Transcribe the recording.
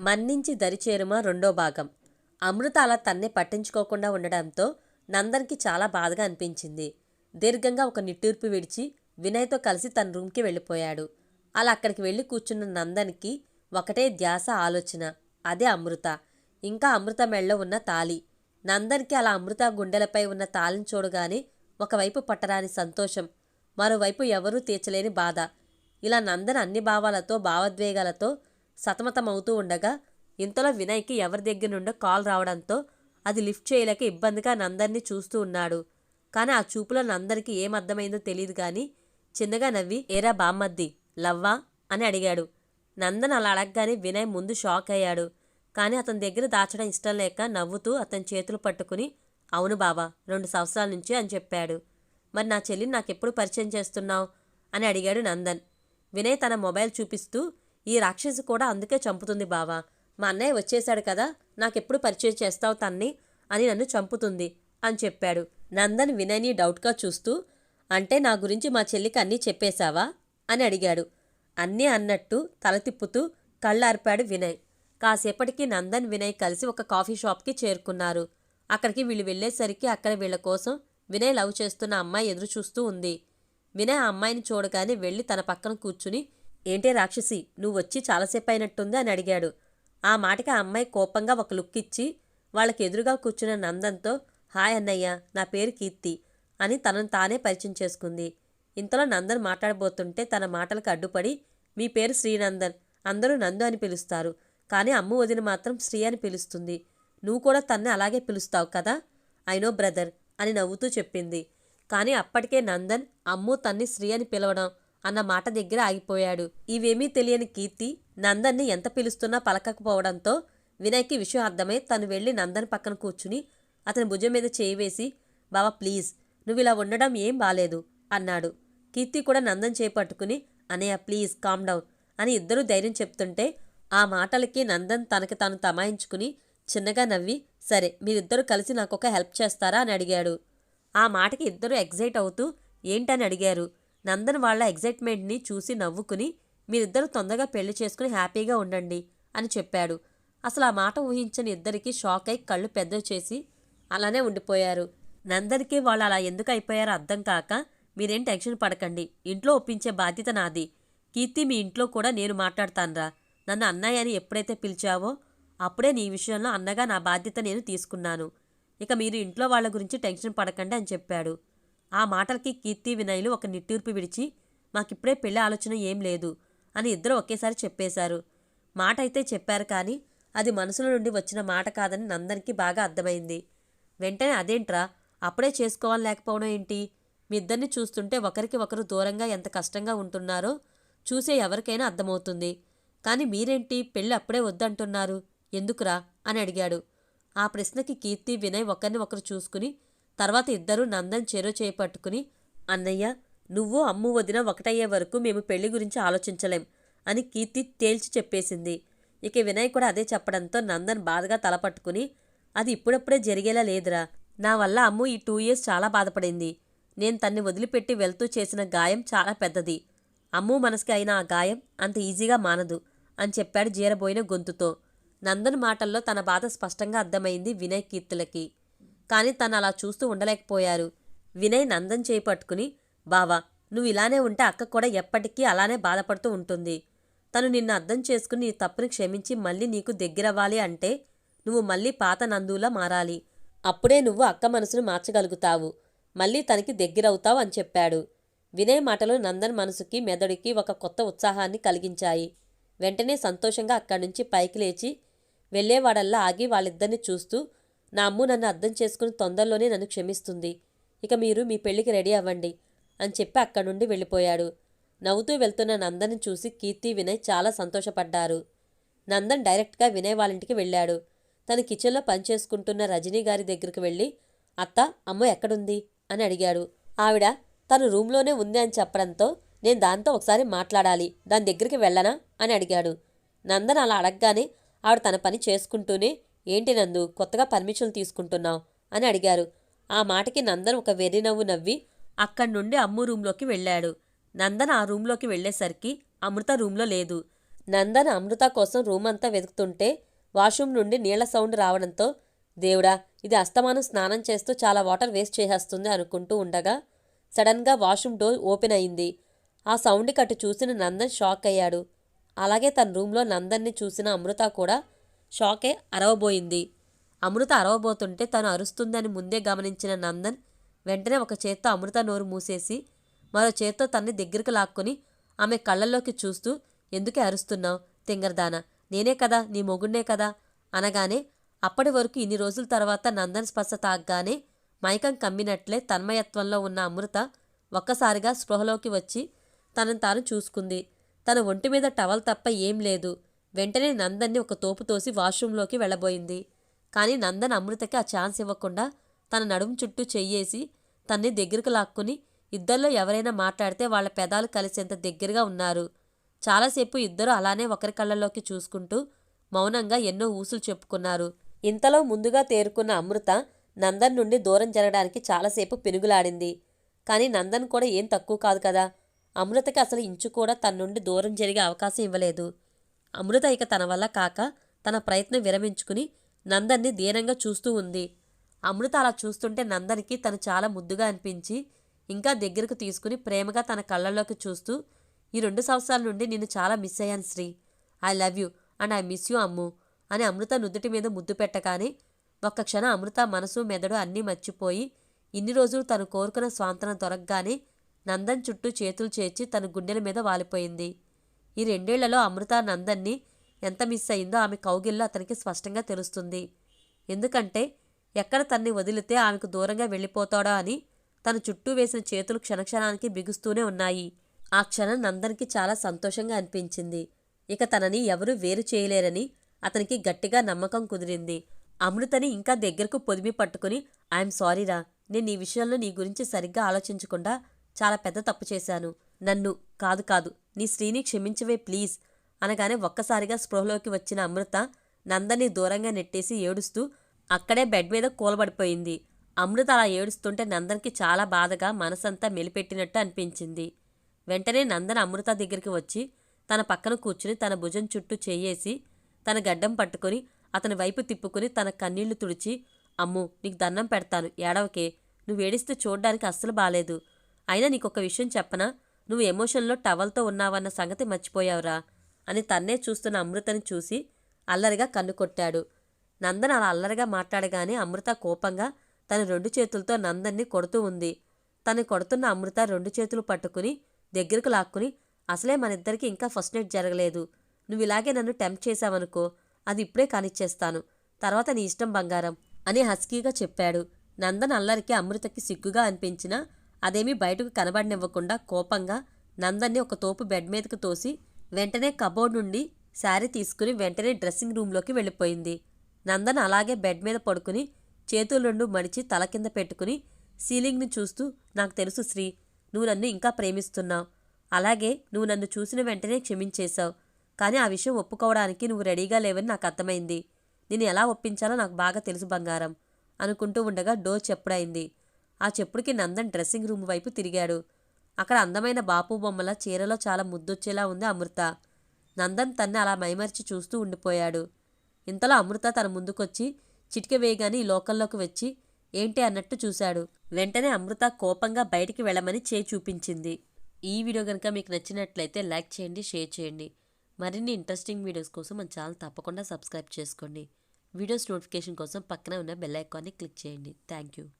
మన్నించి దరిచేరుమ రెండో భాగం. అమృత అలా తన్నే పట్టించుకోకుండా ఉండడంతో నందన్కి చాలా బాధగా అనిపించింది. దీర్ఘంగా ఒక నిట్టూర్పు విడిచి వినయ్తో కలిసి తన రూమ్కి వెళ్ళిపోయాడు. అలా అక్కడికి వెళ్ళి కూర్చున్న నందన్కి ఒకటే ధ్యాస ఆలోచన అదే అమృత. ఇంకా అమృత మెళ్ళలో ఉన్న తాళి. నందన్కి అలా అమృత గుండెలపై ఉన్న తాళిని చూడగానే ఒకవైపు పట్టరాని సంతోషం మరోవైపు ఎవరూ తీర్చలేని బాధ. ఇలా నందన్ అన్ని భావాలతో భావోద్వేగాలతో సతమతమవుతూ ఉండగా ఇంతలో వినయ్కి ఎవరి దగ్గర నుండో కాల్ రావడంతో అది లిఫ్ట్ చేయలేక ఇబ్బందిగా నందర్ని చూస్తూ ఉన్నాడు. కానీ ఆ చూపులో నందరికి ఏం అర్థమైందో తెలియదు కానీ చిన్నగా నవ్వి ఏరా బామ్మద్ది లవ్వా? అని అడిగాడు. నందన్ అలా అడగగానే వినయ్ ముందు షాక్ అయ్యాడు. కానీ అతని దగ్గర దాచడం ఇష్టం లేక నవ్వుతూ అతని చేతులు పట్టుకుని అవును బావా రెండు సంవత్సరాల నుంచి అని చెప్పాడు. మరి నా చెల్లిని నాకెప్పుడు పరిచయం చేస్తున్నావు? అని అడిగాడు నందన్. వినయ్ తన మొబైల్ చూపిస్తూ ఈ రాక్షసి కూడా అందుకే చంపుతుంది బావా. మా అన్నయ్య వచ్చేశాడు కదా నాకెప్పుడు పరిచయం చేస్తావు తన్ని అని నన్ను చంపుతుంది అని చెప్పాడు. నందన్ వినయ్ని డౌట్గా చూస్తూ అంటే నా గురించి మా చెల్లికి అన్నీ చెప్పేశావా? అని అడిగాడు. అన్నీ అన్నట్టు తల తిప్పుతూ కళ్ళార్పాడు వినయ్. కాసేపటికి నందన్ వినయ్ కలిసి ఒక కాఫీ షాప్కి చేరుకున్నారు. అక్కడికి వీళ్ళు వెళ్ళేసరికి అక్కడ వీళ్ళ కోసం వినయ్ లవ్ చేస్తున్న అమ్మాయి ఎదురు చూస్తూ ఉంది. వినయ్ ఆ అమ్మాయిని చూడగానే వెళ్ళి తన పక్కన కూర్చుని ఏంటే రాక్షసి నువ్వు వచ్చి చాలాసేపు అయినట్టుంది అని అడిగాడు. ఆ మాటకి ఆ అమ్మాయి కోపంగా ఒక లుక్ ఇచ్చి వాళ్ళకి ఎదురుగా కూర్చున్న నందన్తో హాయ్ అన్నయ్య నా పేరు కీర్తి అని తనను తానే పరిచయం చేసుకుంది. ఇంతలో నందన్ మాట్లాడబోతుంటే తన మాటలకు అడ్డుపడి మీ పేరు శ్రీనందన్ అందరూ నందు అని పిలుస్తారు కానీ అమ్ము వదిన మాత్రం శ్రీ అని పిలుస్తుంది. నువ్వు కూడా తన్నే అలాగే పిలుస్తావు కదా? ఐనో బ్రదర్ అని నవ్వుతూ చెప్పింది. కానీ అప్పటికే నందన్ అమ్ము తన్ని శ్రీ అని పిలవడం అన్న మాట దగ్గర ఆగిపోయాడు. ఇవేమీ తెలియని కీర్తి నందన్ని ఎంత పిలుస్తున్నా పలకకపోవడంతో వినయ్కి విషయం అర్థమై తను వెళ్ళి నందన్ పక్కన కూర్చుని అతని భుజం మీద చేయి వేసి బావా ప్లీజ్ నువ్వు ఇలా ఉండడం ఏం బాలేదు అన్నాడు. కీర్తి కూడా నందన్ చేపట్టుకుని అనయ్య ప్లీజ్ కామ్ డౌన్ అని ఇద్దరూ ధైర్యం చెప్తుంటే ఆ మాటలకి నందన్ తనకి తాను తమాయించుకుని చిన్నగా నవ్వి సరే మీరిద్దరూ కలిసి నాకు ఒక హెల్ప్ చేస్తారా? అని అడిగాడు. ఆ మాటకి ఇద్దరు ఎగ్జైట్ అవుతూ ఏంటని అడిగారు? నందన్ వాళ్ళ ఎగ్జైట్మెంట్ని చూసి నవ్వుకుని మీరిద్దరూ తొందరగా పెళ్ళి చేసుకుని హ్యాపీగా ఉండండి అని చెప్పాడు. అసలు ఆ మాట ఊహించని ఇద్దరికి షాక్ అయి కళ్ళు పెద్దవి చేసి అలానే ఉండిపోయారు. నందన్కి వాళ్ళు అలా ఎందుకు అయిపోయారో అర్థం కాక మీరేం టెన్షన్ పడకండి ఇంట్లో ఒప్పించే బాధ్యత నాది. కీర్తి మీ ఇంట్లో కూడా నేను మాట్లాడతానురా. నన్ను అన్నయ్య అని ఎప్పుడైతే పిలిచావో అప్పుడే నీ విషయంలో అన్నగా నా బాధ్యత నేను తీసుకున్నాను. ఇక మీరు ఇంట్లో వాళ్ళ గురించి టెన్షన్ పడకండి అని చెప్పాడు. ఆ మాటలకి కీర్తి వినయ్లు ఒక నిట్టూర్పు విడిచి మాకిప్పుడే పెళ్ళి ఆలోచన ఏం లేదు అని ఇద్దరు ఒకేసారి చెప్పేశారు. మాట అయితే చెప్పారు కానీ అది మనసులో నుండి వచ్చిన మాట కాదని నందన్కి బాగా అర్థమైంది. వెంటనే అదేంట్రా? అప్పుడే చేసుకోవాలి లేకపోవడం ఏంటి? మీ ఇద్దరిని చూస్తుంటే ఒకరికి ఒకరు దూరంగా ఎంత కష్టంగా ఉంటున్నారో చూసే ఎవరికైనా అర్థమవుతుంది. కానీ మీరేంటి? పెళ్ళి అప్పుడే వద్దంటున్నారు. ఎందుకురా? అని అడిగాడు. ఆ ప్రశ్నకి కీర్తి వినయ్ ఒకరిని ఒకరు చూసుకుని తర్వాత ఇద్దరూ నందన్ చెరో చేపట్టుకుని అన్నయ్య నువ్వు అమ్ము వదిన ఒకటయ్యే వరకు మేము పెళ్ళి గురించి ఆలోచించలేం అని కీర్తి తేల్చి చెప్పేసింది. ఇక వినయ్ కూడా అదే చెప్పడంతో నందన్ బాధగా తలపట్టుకుని అది ఇప్పుడప్పుడే జరిగేలా లేదురా. నా వల్ల అమ్ము ఈ టూ ఇయర్స్ చాలా బాధపడింది. నేను తన్ని వదిలిపెట్టి వెళ్తూ చేసిన గాయం చాలా పెద్దది. అమ్ము మనసుకి అయిన ఆ గాయం అంత ఈజీగా మానదు అని చెప్పాడు జీరబోయిన గొంతుతో. నందన్ మాటల్లో తన బాధ స్పష్టంగా అర్థమైంది వినయ్ కీర్తులకి. కానీ తను అలా చూస్తూ ఉండలేకపోయారు. వినయ్ నందన్ చేపట్టుకుని బావా నువ్వు ఇలానే ఉంటే అక్క కూడా ఎప్పటికీ అలానే బాధపడుతూ ఉంటుంది. తను నిన్ను అర్థం చేసుకుని నీ తప్పుని క్షమించి మళ్ళీ నీకు దగ్గరవ్వాలి అంటే నువ్వు మళ్ళీ పాత నందువులా మారాలి. అప్పుడే నువ్వు అక్క మనసును మార్చగలుగుతావు. మళ్ళీ తనకి దగ్గరవుతావు అని చెప్పాడు. వినయ్ మాటలు నందన్ మనసుకి మెదడుకి ఒక కొత్త ఉత్సాహాన్ని కలిగించాయి. వెంటనే సంతోషంగా అక్కడి నుంచి పైకి లేచి వెళ్ళేవాడల్లా ఆగి వాళ్ళిద్దరిని చూస్తూ నా అమ్ము నన్ను అర్థం చేసుకుని తొందరలోనే నన్ను క్షమిస్తుంది. ఇక మీరు మీ పెళ్ళికి రెడీ అవ్వండి అని చెప్పి అక్కడి నుండి వెళ్ళిపోయాడు. నవ్వుతూ వెళ్తున్న నందన్ని చూసి కీర్తి వినయ్ చాలా సంతోషపడ్డారు. నందన్ డైరెక్ట్గా వినయ్ వాళ్ళింటికి వెళ్ళాడు. తన కిచెన్లో పనిచేసుకుంటున్న రజనీ గారి దగ్గరికి వెళ్ళి అత్త అమ్మ ఎక్కడుంది? అని అడిగాడు. ఆవిడ తను రూమ్లోనే ఉంది అని చెప్పడంతో నేను దాంతో ఒకసారి మాట్లాడాలి దాని దగ్గరికి వెళ్ళనా? అని అడిగాడు. నందన్ అలా అడగగానే ఆవిడ తన పని చేసుకుంటూనే ఏంటి నందు కొత్తగా పర్మిషన్లు తీసుకుంటున్నావు? అని అడిగారు. ఆ మాటకి నందన్ ఒక వెర్రి నవ్వు నవ్వి అక్కడి నుండి అమ్ము రూంలోకి వెళ్ళాడు. నందన్ ఆ రూంలోకి వెళ్ళేసరికి అమృత రూంలో లేదు. నందన్ అమృత కోసం రూమ్ అంతా వెతుకుతుంటే వాష్రూమ్ నుండి నీళ్ళ సౌండ్ రావడంతో దేవుడా ఇది అస్తమానం స్నానం చేస్తూ చాలా వాటర్ వేస్ట్ చేసేస్తుంది అనుకుంటూ ఉండగా సడన్గా వాష్రూమ్ డోర్ ఓపెన్ అయింది. ఆ సౌండ్కి అటు చూసిన నందన్ షాక్ అయ్యాడు. అలాగే తన రూమ్లో నందన్ని చూసిన అమృత కూడా షాకే అరవబోయింది. అమృత అరవబోతుంటే తను అరుస్తుందని ముందే గమనించిన నందన్ వెంటనే ఒక చేత్తో అమృత నోరు మూసేసి మరో చేత్తో తన్ని దగ్గరికి లాక్కొని ఆమె కళ్ళల్లోకి చూస్తూ ఎందుకే అరుస్తున్నావు తింగరదాన? నేనే కదా నీ మొగుడ్నే కదా? అనగానే అప్పటి వరకు ఇన్ని రోజుల తర్వాత నందన్ స్పర్శ తాగ్గానే మైకం కమ్మినట్లే తన్మయత్వంలో ఉన్న అమృత ఒక్కసారిగా స్పృహలోకి వచ్చి తనను తాను చూసుకుంది. తన ఒంటి మీద టవల్ తప్ప ఏం లేదు. వెంటనే నందన్ని ఒక తోపు తోసి వాష్రూంలోకి వెళ్ళబోయింది. కానీ నందన్ అమృతకి ఆ ఛాన్స్ ఇవ్వకుండా తన నడుము చుట్టూ చెయ్యేసి తన్ని దగ్గరకు లాక్కుని ఇద్దరిలో ఎవరైనా మాట్లాడితే వాళ్ళ పెదాలు కలిసేంత దగ్గరగా ఉన్నారు. చాలాసేపు ఇద్దరు అలానే ఒకరి కళ్ళల్లోకి చూసుకుంటూ మౌనంగా ఎన్నో ఊసులు చెప్పుకున్నారు. ఇంతలో ముందుగా తేరుకున్న అమృత నందన్ నుండి దూరం జరగడానికి చాలాసేపు పెనుగులాడింది. కానీ నందన్ కూడా ఏం తక్కువ కాదు కదా. అమృతకి అసలు ఇంచు కూడా తన నుండి దూరం జరిగే అవకాశం ఇవ్వలేదు. అమృత ఇక తన వల్ల కాక తన ప్రయత్నం విరమించుకుని నందన్ని దీనంగా చూస్తూ ఉంది. అమృత అలా చూస్తుంటే నందనికి తను చాలా ముద్దుగా అనిపించి ఇంకా దగ్గరకు తీసుకుని ప్రేమగా తన కళ్ళల్లోకి చూస్తూ ఈ రెండు సంవత్సరాల నుండి నిన్ను చాలా మిస్ అయ్యాను Sri. I love you and I miss you Ammu అని అమృత నుదుటి మీద ముద్దు పెట్టగానే ఒక్క క్షణం అమృత మనసు మెదడు అన్నీ మర్చిపోయి ఇన్ని రోజులు తను కోరుకున్న స్వాంతన దొరకగానే నందన్ చుట్టూ చేతులు చేర్చి తన గుండెల మీద వాలిపోయింది. ఈ రెండేళ్ళలో అమృత నందన్ని ఎంత మిస్ అయిందో ఆమె కౌగిల్లో అతనికి స్పష్టంగా తెలుస్తుంది. ఎందుకంటే ఎక్కడ తన్ని వదిలితే ఆమెకు దూరంగా వెళ్ళిపోతాడో అని తన చుట్టూ వేసిన చేతులు క్షణక్షణానికి బిగుస్తూనే ఉన్నాయి. ఆ క్షణం నందన్కి చాలా సంతోషంగా అనిపించింది. ఇక తనని ఎవరూ వేరు చేయలేరని అతనికి గట్టిగా నమ్మకం కుదిరింది. అమృతని ఇంకా దగ్గరకు పొదిమి పట్టుకుని ఐఎమ్ సారీరా నేను ఈ విషయంలో నీ గురించి సరిగ్గా ఆలోచించకుండా చాలా పెద్ద తప్పు చేశాను. నన్ను కాదు కాదు నీ శ్రీని క్షమించవే ప్లీజ్ అనగానే ఒక్కసారిగా స్పృహలోకి వచ్చిన అమృత నందని దూరంగా నెట్టేసి ఏడుస్తూ అక్కడే బెడ్ మీద కూలబడిపోయింది. అమృత అలా ఏడుస్తుంటే నందన్కి చాలా బాధగా మనసంతా మెలిపెట్టినట్టు అనిపించింది. వెంటనే నందన్ అమృత దగ్గరికి వచ్చి తన పక్కన కూర్చుని తన భుజం చుట్టూ చేయేసి తన గడ్డం పట్టుకొని అతని వైపు తిప్పుకుని తన కన్నీళ్ళు తుడిచి అమ్ము నీకు దండం పెడతాను ఏడవకే నువ్వేడిస్తే చూడ్డానికి అస్సలు బాలేదు. అయినా నీకొక విషయం చెప్పనా? నువ్వు ఎమోషన్లో టవల్తో ఉన్నావన్న సంగతి మర్చిపోయావురా అని తన్నే చూస్తున్న అమృతని చూసి అల్లరిగా కన్ను కొట్టాడు. నందన్ అలా అల్లరిగా మాట్లాడగానే అమృత కోపంగా తన రెండు చేతులతో నందన్ని కొడుతూ ఉంది. తను కొడుతున్న అమృత రెండు చేతులు పట్టుకుని దగ్గరకు లాక్కుని అసలే మనిద్దరికి ఇంకా ఫస్ట్ నైట్ జరగలేదు. నువ్వు ఇలాగే నన్ను టెంప్ట్ చేశావనుకో అది ఇప్పుడే కానిచ్చేస్తాను. తర్వాత నీ ఇష్టం బంగారం అని హస్కీగా చెప్పాడు. నందన్ అల్లరికి అమృతకి సిగ్గుగా అనిపించినా అదేమీ బయటకు కనబడనివ్వకుండా కోపంగా నందన్ని ఒక తోపు బెడ్ మీదకు తోసి వెంటనే కబోర్డ్ నుండి శారీ తీసుకుని వెంటనే డ్రెస్సింగ్ రూమ్లోకి వెళ్ళిపోయింది. నందన్ అలాగే బెడ్ మీద పడుకుని చేతులు రెండు మడిచి తల కింద పెట్టుకుని సీలింగ్ని చూస్తూ నాకు తెలుసు శ్రీ నువ్వు నన్ను ఇంకా ప్రేమిస్తున్నావు. అలాగే నువ్వు నన్ను చూసిన వెంటనే క్షమించేశావు. కానీ ఆ విషయం ఒప్పుకోవడానికి నువ్వు రెడీగా లేవని నాకు అర్థమైంది. నేను ఎలా ఒప్పించాలో నాకు బాగా తెలుసు బంగారం అనుకుంటూ ఉండగా డోర్ చెప్పుడైంది. ఆ చెప్పుడికి నందన్ డ్రెస్సింగ్ రూమ్ వైపు తిరిగాడు. అక్కడ అందమైన బాపు బొమ్మల చీరలో చాలా ముద్దొచ్చేలా ఉంది అమృత. నందన్ తన్ని అలా మైమర్చి చూస్తూ ఉండిపోయాడు. ఇంతలో అమృత తన ముందుకొచ్చి చిటిక వేయగానే ఈ లోకల్లోకి వచ్చి ఏంటి అన్నట్టు చూశాడు. వెంటనే అమృత కోపంగా బయటికి వెళ్ళమని చేయి చూపించింది. ఈ వీడియో కనుక మీకు నచ్చినట్లయితే లైక్ చేయండి షేర్ చేయండి. మరిన్ని ఇంట్రెస్టింగ్ వీడియోస్ కోసం మన ఛానల్ తప్పకుండా సబ్స్క్రైబ్ చేసుకోండి. వీడియోస్ నోటిఫికేషన్ కోసం పక్కన ఉన్న బెల్ ఐకాన్ని క్లిక్ చేయండి. Thank you.